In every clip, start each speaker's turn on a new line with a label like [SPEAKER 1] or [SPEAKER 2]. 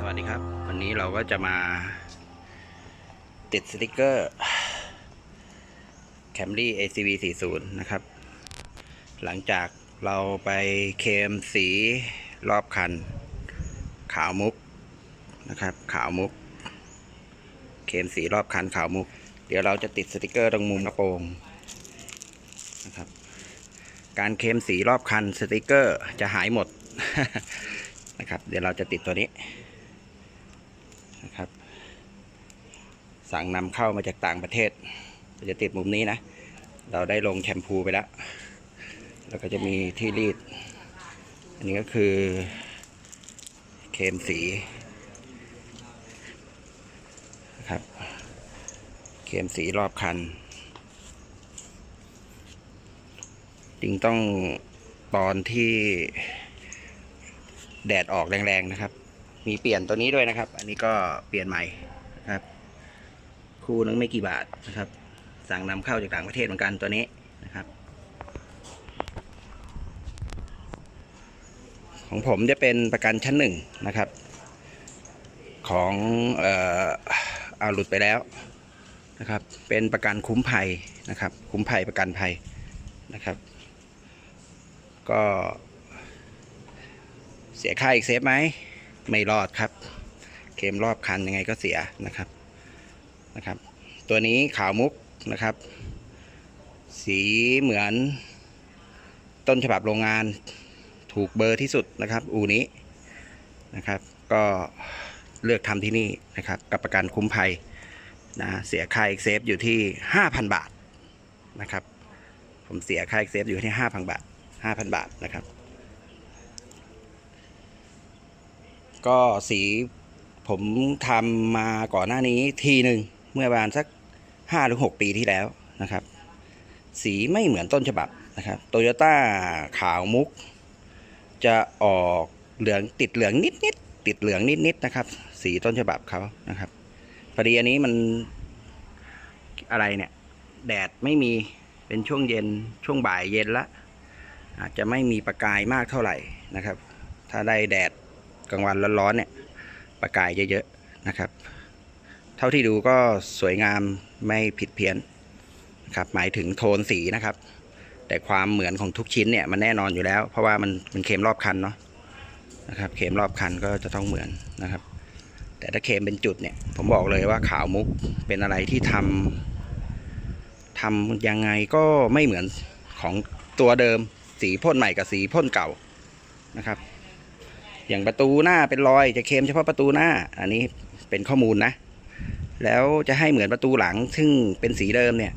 [SPEAKER 1] สวัสดีครับ วันนี้เราก็จะมาติดสติกเกอร์ Camry ACV 40 นะครับ หลังจากเราไปเคมสีรอบคัน ขาวมุกนะครับ ขาวมุก เคมสีรอบคันขาวมุก เดี๋ยวเราจะติดสติกเกอร์ตรงมุมกระโปรงนะครับ การเคมสีรอบคันสติกเกอร์จะหายหมดนะครับ เดี๋ยวเราจะติดตัวนี้ นะครับ สั่งนำเข้ามาจากต่างประเทศจะติดมุมนี้นะ เราได้ลงแชมพูไปแล้ว แล้วก็จะมีที่รีด อันนี้ก็คือเคมสีนะครับ เคมสีรอบคันจริงต้องตอนที่แดดออกแรงๆนะครับ มีเปลี่ยนตัวนี้ด้วยนะครับ อันนี้ก็เปลี่ยนใหม่นะครับคู่นึงไม่กี่บาทนะครับ สั่งนำเข้าจากต่างประเทศเหมือนกันตัวนี้นะครับ ของผมจะเป็นประกันชั้นหนึ่งนะครับ ของเอ่อเอาหลุดไปแล้วนะครับ เป็นประกันคุ้มภัยนะครับ คุ้มภัยประกันภัยนะครับ ก็เสียค่าอีกเซฟไหม ไม่รอดครับเคลมรอบคันยังไงก็เสียนะครับนะครับ ตัวนี้ขาวมุกนะครับ สีเหมือนต้นฉบับโรงงานถูกเบอร์ที่สุดนะครับอูนี้นะครับ ก็เลือกทำที่นี่นะครับ กับประกันคุ้มภัยนะเสียค่าเอีกเซฟอยู่ที่ 5,000 บาทนะครับ ผมเสียค่าเอีกเซฟอยู่ที่ 5,000 บาท 5,000 บาทนะครับ ก็สีผมทำมาก่อนหน้านี้ทีหนึ่งเมื่อประมาณสักห้าหรือหกปีที่แล้วนะครับ สีไม่เหมือนต้นฉบับนะครับโตโยต้าขาวมุก จะออกเหลืองติดเหลืองนิดนิดติดเหลืองนิดนิดนะครับ สีต้นฉบับเขานะครับพอดีอันนี้มันอะไรเนี่ย แดดไม่มีเป็นช่วงเย็นช่วงบ่ายเย็นละอาจจะไม่มีประกายมากเท่าไหร่นะครับ ถ้าได้แดด กลางวันร้อนๆเนี่ยประกายเยอะๆนะครับ เท่าที่ดูก็สวยงามไม่ผิดเพี้ยนนะครับหมายถึงโทนสีนะครับ แต่ความเหมือนของทุกชิ้นเนี่ยมันแน่นอนอยู่แล้ว เพราะว่ามันมันเค็มรอบคันเนาะนะครับเค็มรอบคันก็จะต้องเหมือนนะครับ แต่ถ้าเค็มเป็นจุดเนี่ยผมบอกเลยว่าขาวมุกเป็นอะไรที่ทำทำยังไงก็ไม่เหมือนของตัวเดิมสีพ่นใหม่กับสีพ่นเก่านะครับ อย่างประตูหน้าเป็นรอยจะเค็มเฉพาะประตูหน้า อันนี้เป็นข้อมูลนะ แล้วจะให้เหมือนประตูหลังซึ่งเป็นสีเดิมเนี่ย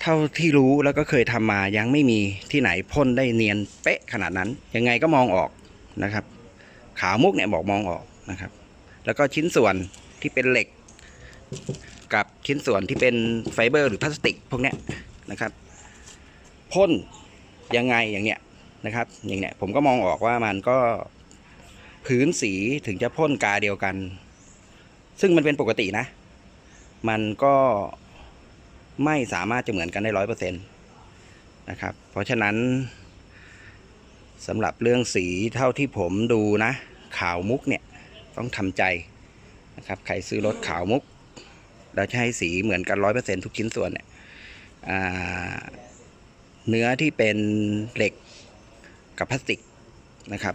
[SPEAKER 1] เท่าที่รู้แล้วก็เคยทำมายังไม่มีที่ไหนพ่นได้เนียนเป๊ะขนาดนั้น ยังไงก็มองออกนะครับ ขาวมุกเนี่ยบอกมองออกนะครับ แล้วก็ชิ้นส่วนที่เป็นเหล็ก กับชิ้นส่วนที่เป็นไฟเบอร์หรือพลาสติกพวกนี้นะครับพ่นยังไงอย่างเนี้ย นะครับอย่างเนี้ยผมก็มองออกว่ามันก็พื้นสีถึงจะพ่นกาเดียวกัน ซึ่งมันเป็นปกตินะ มันก็ไม่สามารถจะเหมือนกันได้ร้อยเปอร์เซ็นต์นะครับ เพราะฉะนั้นสำหรับเรื่องสีเท่าที่ผมดูนะ ขาวมุกเนี่ยต้องทำใจนะครับใครซื้อรถขาวมุก แล้วจะให้สีเหมือนกันร้อยเปอร์เซ็นทุกชิ้นส่วนเนี่ยเนื้อที่เป็นเหล็ก กับพลาสติกนะครับ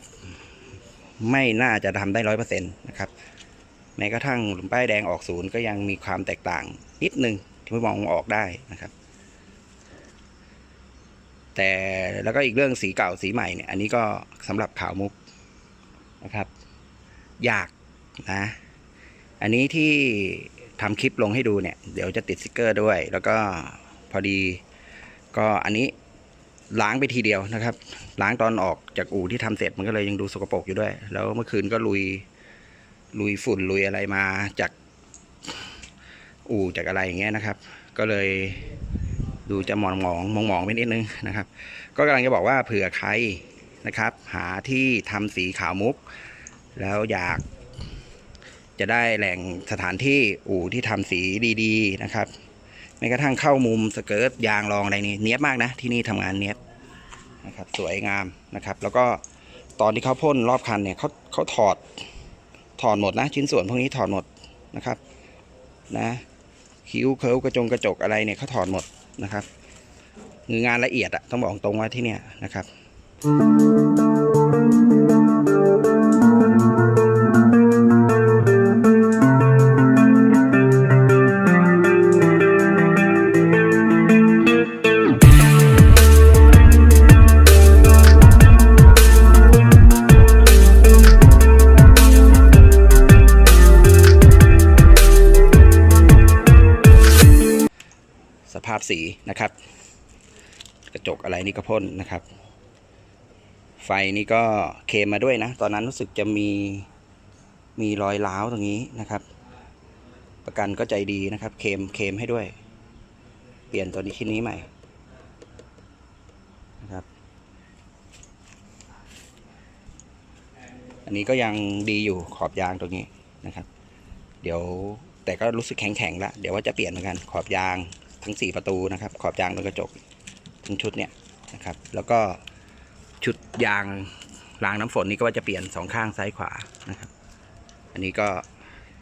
[SPEAKER 1] ไม่น่าจะทำได้ร้อยเปอร์เซ็นต์นะครับแม้กระทั่งหลุมป้ายแดงออกศูนย์ก็ยังมีความแตกต่างนิดนึงที่มองออกได้นะครับ แต่แล้วก็อีกเรื่องสีเก่าสีใหม่เนี่ย อันนี้ก็สำหรับขาวมุกนะครับ ยากนะ อันนี้ที่ทำคลิปลงให้ดูเนี่ย เดี๋ยวจะติดสติกเกอร์ด้วย แล้วก็พอดีก็อันนี้ล้างไปทีเดียวนะครับ ล้างตอนออกจากอู่ที่ทำเสร็จมันก็เลยยังดูสกปรกอยู่ด้วย แล้วเมื่อคืนก็ลุย ลุยฝุ่นลุยอะไรมาจากอู่จากอะไรอย่างเงี้ยนะครับ ก็เลยดูจะหมองหมองมองมองไปนิดนึงนะครับ ก็กำลังจะบอกว่าเผื่อใครนะครับ หาที่ทำสีขาวมุก แล้วอยากจะได้แหล่งสถานที่อู่ที่ทำสีดี ๆ นะครับแม้กระทั่งเข้ามุมสเกิร์ตยางรองอะไรนี่เนี้ยบมากนะ ที่นี่ทำงานเนี้ยบ นะครับสวยงามนะครับ แล้วก็ตอนที่เขาพ่นรอบคันเนี่ยเขาเขาถอดถอดหมดนะ ชิ้นส่วนพวกนี้ถอดหมดนะครับนะคิ้วเคิร์ฟกระจงกระจกอะไรเนี่ยเขาถอดหมดนะครับงานละเอียดอะต้องบอกตรงว่าที่เนี่ยนะครับ สีนะครับ กระจกอะไรนี่ก็พ่นนะครับ ไฟนี่ก็เคมมาด้วยนะ ตอนนั้นรู้สึกจะมีมีรอยร้าวตรงนี้นะครับ ประกันก็ใจดีนะครับ เคมเคมให้ด้วย เปลี่ยนตัวนี้ชิ้นนี้ใหม่นะครับ อันนี้ก็ยังดีอยู่ขอบยางตรงนี้นะครับ เดี๋ยวแต่ก็รู้สึกแข็งๆแล้ว เดี๋ยวว่าจะเปลี่ยนเหมือนกันขอบยาง ทั้ง 4 ประตูนะครับ ขอบยางตรงกระจกทั้งชุดเนี่ยนะครับ แล้วก็ชุดยางรางน้ำฝนนี่ก็ว่าจะเปลี่ยนสองข้างซ้ายขวานะครับ อันนี้ก็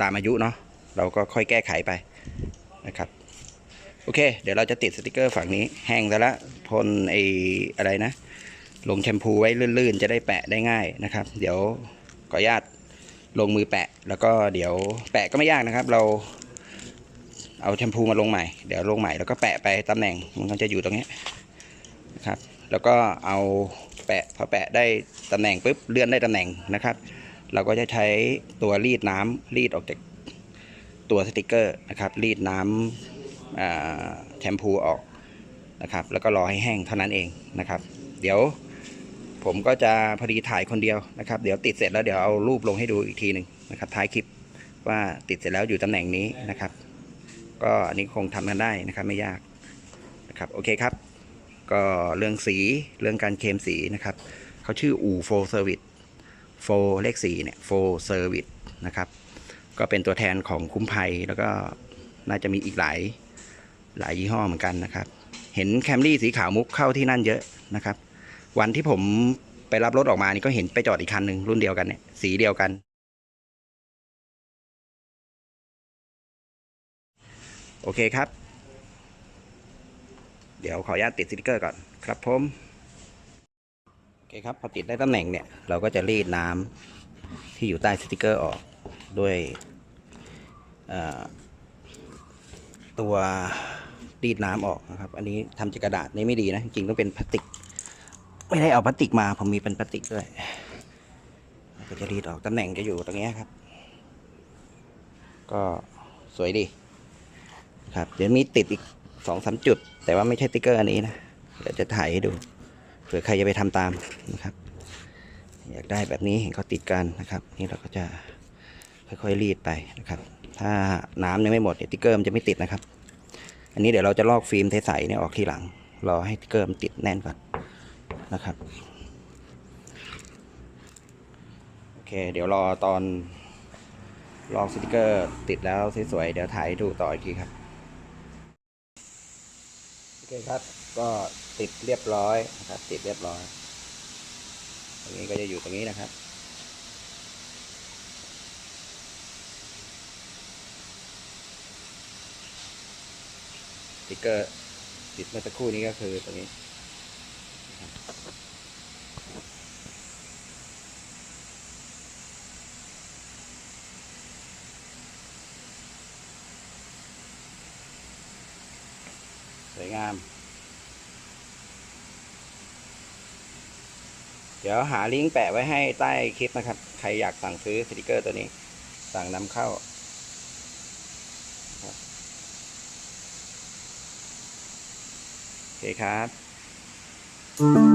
[SPEAKER 1] ตามอายุเนาะเราก็ค่อยแก้ไขไปนะครับ โอเค เดี๋ยวเราจะติดสติกเกอร์ฝั่งนี้แห้งแล้วละพ่นไออะไรนะ ลงแชมพูไว้ลื่นๆ จะได้แปะได้ง่ายนะครับ เดี๋ยวขออนุญาตลงมือแปะ แล้วก็เดี๋ยวแปะก็ไม่ยากนะครับ เรา เอาแชมพูมาลงใหม่ เดี๋ยวลงใหม่แล้วก็แปะไปตำแหน่งมันก็จะอยู่ตรงนี้นะครับ แล้วก็เอาแปะพอแปะได้ตำแหน่งปุ๊บเลื่อนได้ตำแหน่งนะครับ เราก็จะใช้ตัวรีดน้ำรีดออกจากตัวสติกเกอร์นะครับรีดน้ำอ่าแชมพูออกนะครับ แล้วก็รอให้แห้งเท่านั้นเองนะครับ เดี๋ยวผมก็จะพอดีถ่ายคนเดียวนะครับ เดี๋ยวติดเสร็จแล้วเดี๋ยวเอารูปลงให้ดูอีกทีหนึ่งนะครับท้ายคลิปว่าติดเสร็จแล้วอยู่ตำแหน่งนี้นะครับ ก็อันนี้คงทำกันได้นะครับไม่ยากนะครับโอเคครับ ก็เรื่องสีเรื่องการเคลมสีนะครับเขาชื่ออูโฟเซอร์วิสโฟเลขสีเนี่ยโฟเซอร์วิสนะครับ ก็เป็นตัวแทนของคุ้มภัยแล้วก็น่าจะมีอีกหลายหลายยี่ห้อเหมือนกันนะครับ เห็นแคมรี่สีขาวมุกเข้าที่นั่นเยอะนะครับ วันที่ผมไปรับรถออกมานี่ก็เห็นไปจอดอีกคันหนึ่งรุ่นเดียวกันเนี่ยสีเดียวกัน โอเคครับ เดี๋ยวขออนุญาตติดสติกเกอร์ก่อนครับผมโอเคครับพอติดได้ตำแหน่งเนี่ย เราก็จะรีดน้ำที่อยู่ใต้สติกเกอร์ออกด้วยตัวรีดน้ำออกนะครับ อันนี้ทำจากกระดาษนี่ไม่ดีนะ จริงต้องเป็นพลาสติก ไม่ได้เอาพลาสติกมา ผมมีเป็นพลาสติกด้วย ก็จะรีดออกตำแหน่งจะอยู่ตรงนี้ครับ ก็สวยดี ครับเดี๋ยวมีติดอีกสองสามจุด แต่ว่าไม่ใช่ติ๊กเกอร์อันนี้นะเดี๋ยวจะถ่ายให้ดูเผื่อใครจะไปทำตามนะครับ อยากได้แบบนี้เห็นเขาติดกันนะครับ นี่เราก็จะค่อยๆรีดไปนะครับ ถ้าน้ำยังไม่หมดเนี่ยติ๊กเกอร์มันจะไม่ติดนะครับ อันนี้เดี๋ยวเราจะลอกฟิล์มเทใสเนี่ยออกทีหลังรอให้ติ๊กเกอร์มันติดแน่นก่อนนะครับโอเค เดี๋ยวรอตอนลอกสติกเกอร์ติดแล้วสวยๆเดี๋ยวถ่ายให้ดูต่ออีกทีครับ เคครับก็ติดเรียบร้อยนะครับ ติดเรียบร้อย ตรงนี้ก็จะอยู่ตรงนี้นะครับติกเกอร์ติดเมื่อสักครู่นี้ก็คือตรงนี้ สวยงาม เดี๋ยวหาลิงก์แปะไว้ให้ใต้คลิปนะครับ ใครอยากสั่งซื้อสติกเกอร์ตัวนี้ สั่งนำเข้าโอเคครับ